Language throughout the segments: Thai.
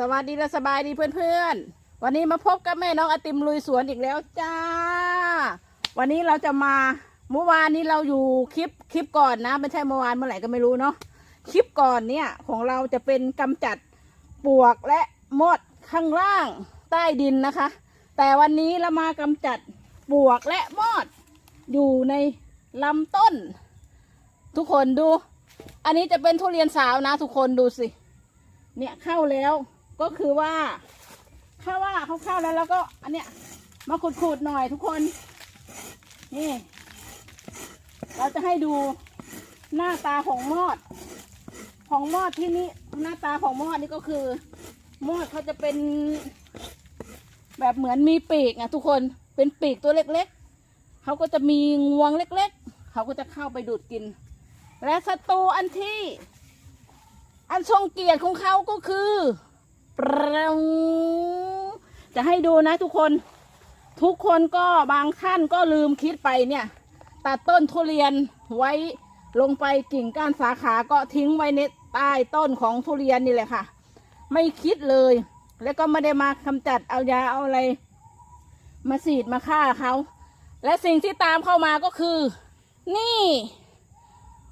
สวัสดีและสบายดีเพื่อนๆ วันนี้มาพบกับแม่น้องไอติมลุยสวนอีกแล้วจ้า วันนี้เราจะมาเมื่อวานนี้เราอยู่คลิปคลิปก่อนนะไม่ใช่เมื่อวานเมื่อไหร่ก็ไม่รู้เนาะคลิปก่อนเนี่ยของเราจะเป็นกำจัดปวกและมดข้างล่างใต้ดินนะคะ แต่วันนี้เรามากำจัดปวกและมอดอยู่ในลำต้น ทุกคนดู อันนี้จะเป็นทุเรียนสาวนะ ทุกคนดูสิ เนี่ยเข้าแล้ว ก็คือว่าถ้าว่าเขาเข้าแล้วแล้วก็ อันเนี้ยมาขูดๆหน่อยทุกคน นี่ เราจะให้ดูหน้าตาของมอด ของมอดที่นี่หน้าตาของมอดนี่ก็คือ มอดเขาจะเป็นแบบเหมือนมีปีกอะทุกคนเป็นปีกตัวเล็กๆ เขาก็จะมีงวงเล็กๆ เขาก็จะเข้าไปดูดกิน และศัตรูอันที่ อันทรงเกียรติของเขาก็คือ ปรังจะให้ดูนะทุกคน ทุกคนก็บางท่านก็ลืมคิดไปเนี่ย ตัดต้นทุเรียนไว้ลงไปกิ่งก้านสาขาก็ทิ้งไว้ในใต้ต้นของทุเรียนนี่แหละค่ะ ไม่คิดเลย แล้วก็ไม่ได้มากำจัดเอายาเอาอะไร มาฉีดมาฆ่าเขาและสิ่งที่ตามเข้ามาก็คือ นี่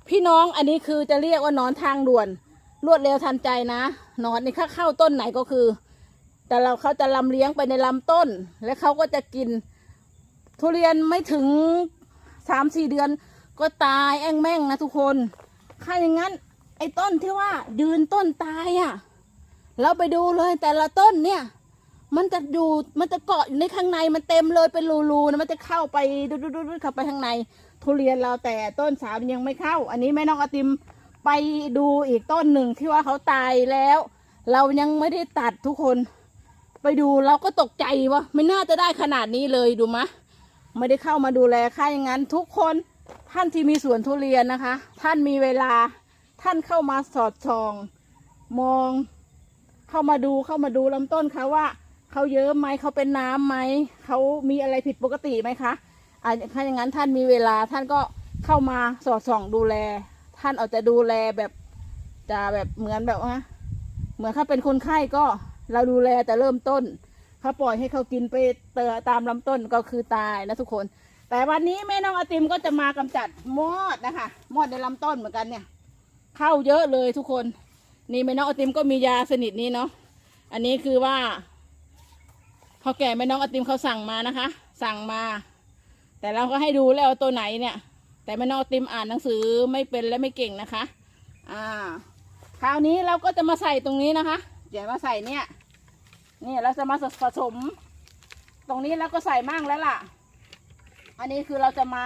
พี่น้องอันนี้คือจะเรียกว่านอนทางด่วน รวดเร็วทันใจนะ หนอนนี่ถ้าเข้าต้นไหนก็คือ แต่เราเขาจะลำเลี้ยงไปในลำต้น และเขาก็จะกิน ทุเรียนไม่ถึงสามสี่เดือน ก็ตายแอ่งแม่งนะทุกคนถ้าอย่างนั้น ไอ้ต้นที่ว่ายืนต้นตายอะ่ะ เราไปดูเลยแต่ละต้นเนี่ย มันจะอยู่มันจะเกาะอยู่ในข้างในมันเต็มเลยเป็นรูๆนะมันจะเข้าไปดูดูดูเข้าไปข้างใน ทุเรียนเราแต่ต้นสาวยังไม่เข้า อันนี้แม่น้องอติม ไปดูอีกต้นหนึ่งที่ว่าเขาตายแล้ว เรายังไม่ได้ตัดทุกคน ไปดูเราก็ตกใจว่าไม่น่าจะได้ขนาดนี้เลยดูมะ ไม่ได้เข้ามาดูแลค่าอย่างนั้น ทุกคนท่านที่มีสวนทุเรียนนะคะ ท่านมีเวลาท่านเข้ามาสอดส่อง มองเข้ามาดูเข้ามาดูลำต้นเขาว่าเขาเยอะไหมเขาเป็นน้ำไหมเขามีอะไรผิดปกติไหมคะอ่าถ้าอย่างนั้นท่านมีเวลาท่านก็เข้ามาสอดส่องดูแล ท่านเอาจะดูแลแบบจะแบบเหมือนแบบว่าเหมือนเขาเป็นคนไข้ก็เราดูแลแต่เริ่มต้นเขาปล่อยให้เขากินไปเตอตามลำต้นก็คือตายนะทุกคน แต่วันนี้แม่น้องอติมก็จะมากำจัดมอดนะคะมอดในลำต้นเหมือนกันเนี่ยเข้าเยอะเลยทุกคน นี่แม่น้องอติมก็มียาสนิทนี้เนาะอันนี้คือว่าพอแก่แม่น้องอติมเขาสั่งมานะคะ สั่งมา แต่เราก็ให้ดูแล้วตัวไหนเนี่ย แต่แม่นอติมอ่านหนังสือไม่เป็นและไม่เก่งนะคะ อ่า คราวนี้เราก็จะมาใส่ตรงนี้นะคะ เดี๋ยวมาใส่เนี่ย นี่เราจะมาผสม ตรงนี้แล้วก็ใส่มั่งแล้วล่ะ อันนี้คือเราจะมา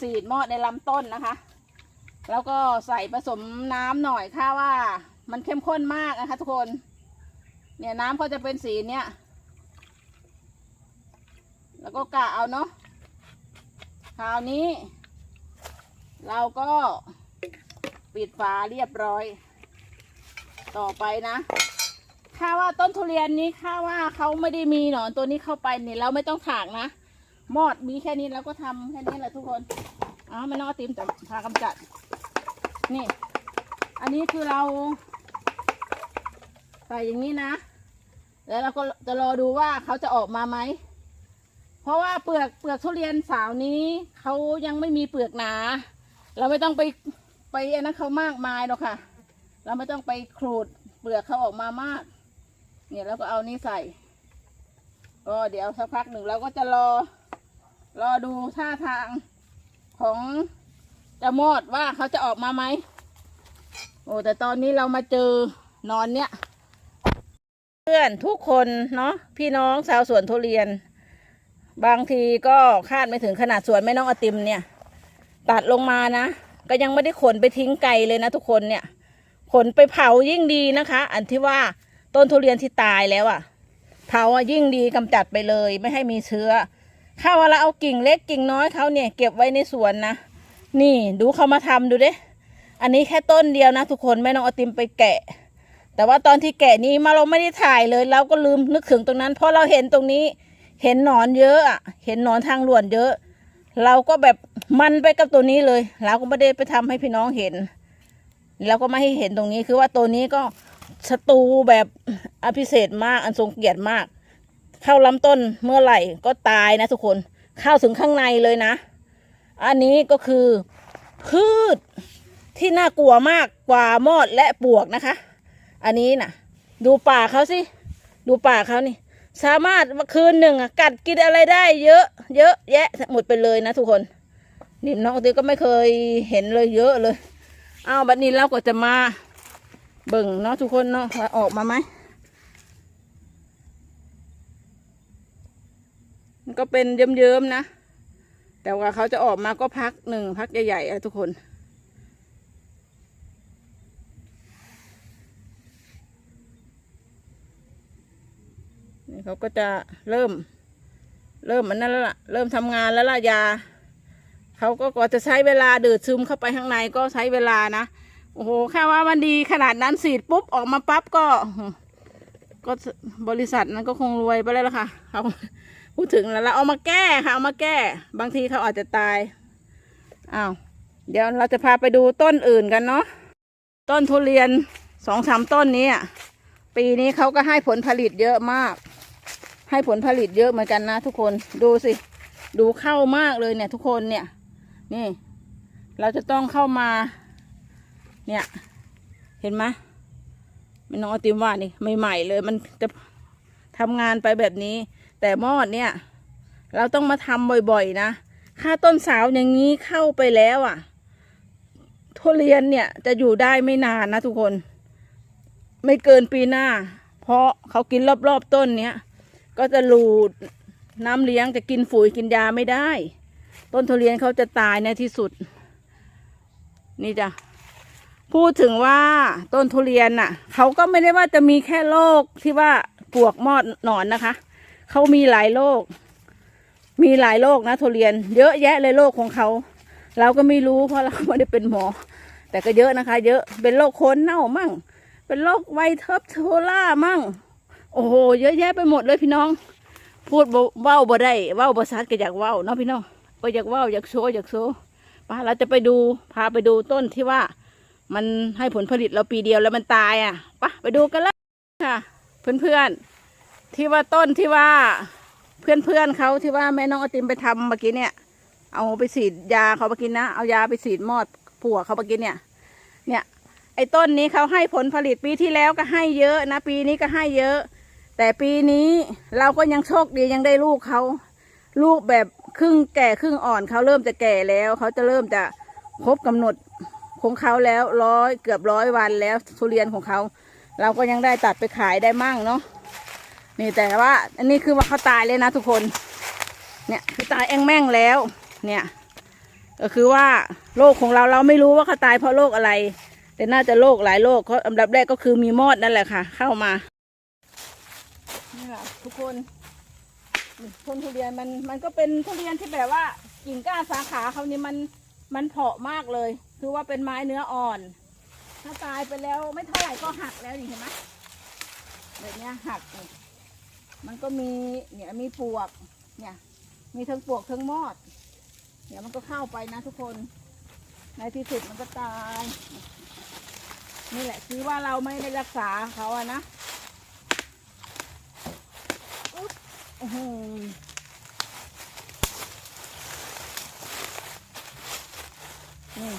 สีดมอดในลำต้นนะคะ แล้วก็ใส่ผสมน้ำหน่อยค่ะว่า มันเข้มข้นมากนะคะ ทุกคน เนี่ยน้ำก็จะเป็นสีเนี้ยแล้วก็กะเอาเนาะ คราวนี้ เราก็ปิดฝาเรียบร้อย ต่อไปนะถ้าว่าต้นทุเรียนนี้ถ้าว่าเขาไม่ได้มีหนอนตัวนี้เข้าไปเนี่ยเราไม่ต้องถากนะมอดมีแค่นี้เราก็ทำแค่นี้แหละทุกคนอ๋อไม่ต้องติมแต่พากำจัด นี่ อันนี้คือเราใส่อย่างนี้นะ แล้วเราก็จะรอดูว่าเขาจะออกมาไหม เพราะว่าเปลือกเปลือกทุเรียนสาวนี้เขายังไม่มีเปลือกหนา เราไม่ต้องไปไปอันนั้นเขามากมายหรอกค่ะ เราไม่ต้องไปขูดเปลือกเขาออกมามาก เนี่ยแล้วก็เอานี้ใส่ก็เดี๋ยวสักพักหนึ่งเราก็จะรอ รอดูท่าทางของจะมอดว่าเขาจะออกมาไหม โอ้แต่ตอนนี้เรามาเจอนอนเนี่ย เพื่อนทุกคนเนาะพี่น้องชาวสวนทุเรียน บางทีก็คาดไม่ถึงขนาดสวนแม่น้องอติมเนี่ย ตัดลงมานะ ก็ยังไม่ได้ขนไปทิ้งไกลเลยนะทุกคนเนี่ย ขนไปเผายิ่งดีนะคะ อันที่ว่าต้นทุเรียนที่ตายแล้วอะ่ะ เผาอะยิ่งดีกำจัดไปเลยไม่ให้มีเชื้อถ้าว่าเราเอากิ่งเล็กกิ่งน้อยเขาเนี่ยเก็บไว้ในสวนนะ นี่ดูเขามาทำดูดิอันนี้แค่ต้นเดียวนะ ทุกคนแม่น้องอติมไปแกะ แต่ว่าตอนที่แกะนี้มาเราไม่ได้ถ่ายเลยเราก็ลืมนึกถึงตรงนั้น เพราะเราเห็นตรงนี้ เห็นหนอนเยอะอะเห็นหนอนทางหลวนเยอะ เราก็แบบ มันไปกับตัวนี้เลย เราก็ไม่ได้ไปทำให้พี่น้องเห็น เราก็ไม่ให้เห็นตรงนี้คือว่าตัวนี้ก็ศัตรูแบบอภิเศษมากอันทรงเกียรติมาก เข้าลำต้นเมื่อไหร่ก็ตายนะทุกคนเข้าถึงข้างในเลยนะ อันนี้ก็คือพืชที่น่ากลัวมากกว่ามอดและปวกนะคะ อันนี้นะดูป่าเขาสิ ดูป่าเขานี่ สามารถคืนหนึ่งกัดกินอะไรได้ เยอะ เยอะแยะหมดไปเลยนะทุกคน นี่น้องติ๊กก็ไม่เคยเห็นเลยเยอะเลย เอาบัดนี้เราก็จะมาเบิ่งเนาะทุกคนเนาะว่าออกมาไหมมันก็เป็นเยิ้มๆนะ แต่ว่าเขาจะออกมาก็พักหนึ่งพักใหญ่ๆอะทุกคนนี่เขาก็จะเริ่ม เริ่มมันนั่นแล้วล่ะ เริ่มทำงานแล้วล่ะยา เขาก็กว่าจะใช้เวลาเดูดซึมเข้าไปข้างในก็ใช้เวลานะโอ้โหแค่ว่ามันดีขนาดนั้นสีดปุ๊บออกมาปั๊บก็ ก็บริษัทนั้นก็คงรวยไปแล้วล่ะค่ะเขาพูดถึงแล้วเราเอามาแก้ค่ะเอามาแก้ บางทีเขาอาจจะตายอ้าวเดี๋ยวเราจะพาไปดูต้นอื่นกันเนาะต้นทุเรียนสองสามต้นนี้ปีนี้เขาก็ให้ผลผลิตเยอะมาก ให้ผลผลิตเยอะเหมือนกันนะทุกคนดูสิ ดูเข้ามากเลยเนี่ยทุกคนเนี่ย นี่ เราจะต้องเข้ามา เนี่ย เห็นไหมไม่น้องอติมว่านี่ใหม่ๆเลย มันจะทำงานไปแบบนี้ แต่มอดเนี่ย เราต้องมาทำบ่อยๆนะถ้าต้นสาวอย่างนี้เข้าไปแล้วอะ ทุเรียนเนี่ยจะอยู่ได้ไม่นานนะทุกคน ไม่เกินปีหน้า เพราะเขากินรอบๆต้นเนี้ย ก็จะหลูดน้ำเลี้ยงจะกินฝุ่ยกินยาไม่ได้ ต้นทุเรียนเขาจะตายในที่สุด นี่จ้ะพูดถึงว่าต้นทุเรียนน่ะเขาก็ไม่ได้ว่าจะมีแค่โรคที่ว่าปวกมอดหนอนนะคะเขามีหลายโรคมีหลายโรคนะทุเรียน เยอะแยะเลยโรคของเขาเราก็ไม่รู้เพราะเราไม่ได้เป็นหมอ แต่ก็เยอะนะคะ เยอะเป็นโรคโคนเน่ามั่ง เป็นโรคไวเทิร์บโทล่ามั่ง โอ้โห เยอะแยะไปหมดเลยพี่น้อง พูดบ่เว้าบ่ได้เว้าบ่ซัดก็อยากเว้าเนาะพี่น้อง ก็อยากว้าวอยากโชว์อยากโชว์ป้าเราจะไปดูพาไปดูต้นที่ว่า มันให้ผลผลิตเราปีเดียวแล้วมันตายอะไปะไปดูกันเลยค่ะ เพื่อนๆที่ว่าต้นที่ว่า เพื่อนๆเขาที่ว่าแม่น้องอติมไปทำเมื่อกี้เนี่ย เอาไปฉีดยาเขาไปกินนะเอายาไปฉีดมอดผัวเขาไปกินเนี่ย เนี่ย ไอ้ต้นนี้เขาให้ผลผลิตปีที่แล้วก็ให้เยอะนะ ปีนี้ก็ให้เยอะ แต่ปีนี้เราก็ยังโชคดียังได้ลูกเขาลูกแบบ ครึ่งแก่ครึ่งอ่อนเขาเริ่มจะแก่แล้วเขาจะเริ่มจะครบกำหนดของเขาแล้วร้อยเกือบร้อยวันแล้วทุเรียนของเขา เราก็ยังได้ตัดไปขายได้มั่งเนาะนี่แต่ว่า อันนี้คือว่าเขาตายเลยนะทุกคน เนี่ยคือตายแองแม่งแล้ว เนี่ย ก็คือว่าโรคของเราเราไม่รู้ว่าเขาตายเพราะโรคอะไร แต่น่าจะโรคหลายโรคเขาอันดับแรกก็คือมีมอดนั่นแหละค่ะ เข้ามานี่แหละทุกคน ต้นทุเรียนมันมันก็เป็นทุเรียนที่แบบว่ากิ่งก้านสาขาเขานี่มันมันเพาะมากเลย คือว่าเป็นไม้เนื้ออ่อน ถ้าตายไปแล้วไม่เท่าไหร่ก็หักแล้วนี่เห็นไหมแบบเนี้ยหัก มันก็มีเนี่ยมีปวกเนี่ย มีทั้งปวกทั้งมอด เดี๋ยวมันก็เข้าไปนะทุกคน ในที่สุดมันก็ตาย นี่แหละคือว่าเราไม่ได้รักษาเขาอะนะอุ๊บ โอ้โหนี่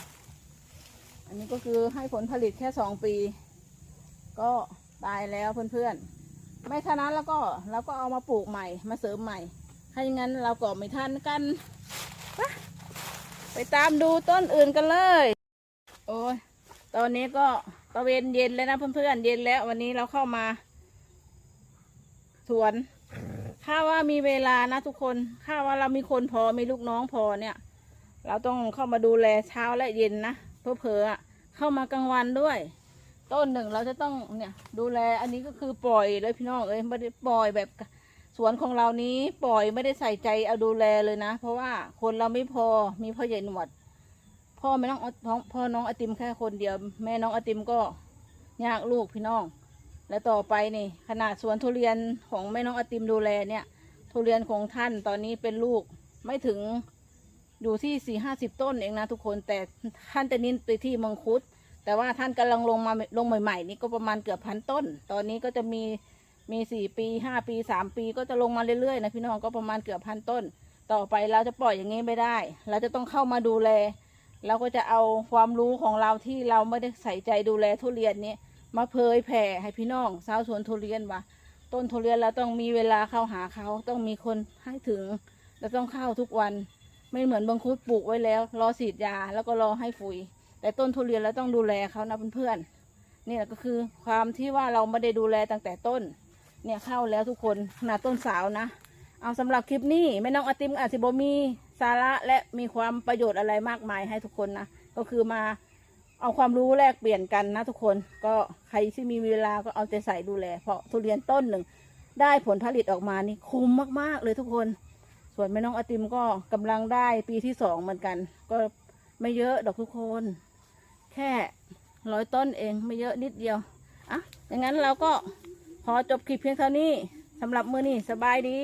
อันนี้ก็คือให้ผลผลิตแค่สองปี ก็ตายแล้วเพื่อนๆ ไม่เท่านั้นแล้วก็เราก็เอามาปลูกใหม่มาเสริมใหม่ถ้าอย่างนั้นเราก็ไม่ทันกัน ไปไปตามดูต้นอื่นกันเลย โอ้ยตอนนี้ก็ตะเวนเย็นแล้วนะเพื่อนๆ เย็นแล้ววันนี้เราเข้ามาสวน ถ้าว่ามีเวลานะทุกคน ถ้าว่าเรามีคนพอมีลูกน้องพอเนี่ย เราต้องเข้ามาดูแลเช้าและเย็นนะเพื่อเผอๆอเข้ามากลางวันด้วย ต้นหนึ่งเราจะต้องเนี่ย ดูแลอันนี้ก็คือปล่อยเลยพี่น้องเอ้ยไม่ได้ปล่อยแบบสวนของเรานี้ปล่อยไม่ได้ใส่ใจเอาดูแลเลยนะ เพราะว่าคนเราไม่พอมีพ่อใหญ่หนวด พ่อแม่น้องพ่อน้องอติมแค่คนเดียว แม่น้องอติมก็ยากลูกพี่น้อง และต่อไปนี่ ขนาดสวนทุเรียนของแม่น้องอติมดูแลเนี่ย ทุเรียนของท่านตอนนี้เป็นลูกไม่ถึงอยู่ที่สี่ห้าสิบต้นเองนะทุกคนแต่ท่านจะน้นไปที่มังคุด แต่ว่าท่านกำลังลงมาลงใหม่ๆ นี่ก็ประมาณเกือบพันต้น ตอนนี้ก็จะมีมีสี่ปีห้าปีสามปีก็จะลงมาเรื่อยๆนะพี่น้องก็ประมาณเกือบพันต้น ต่อไปเราจะปล่อยอย่างนี้ไม่ได้ เราจะต้องเข้ามาดูแลเราก็จะเอาความรู้ของเราที่เราไม่ได้ใส่ใจดูแลทุเรียนนี้ มาเผยแผ่ให้พี่น้องชาวสวนทุเรียนว่า ต้นทุเรียนเราต้องมีเวลาเข้าหาเขาต้องมีคนให้ถึงเราต้องเข้าทุกวัน ไม่เหมือนบางคุดปลูกไว้แล้ว รอฉีดยาแล้วก็รอให้ปุ๋ยแต่ต้นทุเรียนเราต้องดูแลเขานะเพื่อนๆนี่แหละก็คือความที่ว่าเราไม่ได้ดูแลตั้งแต่ต้น เนี่ยเข้าแล้วทุกคนขนาดต้นสาวนะ เอาสำหรับคลิปนี้แม่น้องอาติมอาจจะบ่มีสาระและมีความประโยชน์อะไรมากมายให้ทุกคนนะก็คือมา เอาความรู้แลกเปลี่ยนกันนะทุกคนก็ใครที่มีเวลาก็เอาใจใส่ดูแล เพราะทุเรียนต้นหนึ่ง ได้ผลผลิตออกมานี่คุ้มมากๆเลยทุกคน ส่วนแม่น้องอติมก็กำลังได้ปีที่สองเหมือนกัน ก็ไม่เยอะดอกทุกคน แค่ร้อยต้นเองไม่เยอะนิดเดียวอะอย่างนั้นเราก็ขอจบคลิปเพียงเท่านี้สำหรับมือนี้สบายดี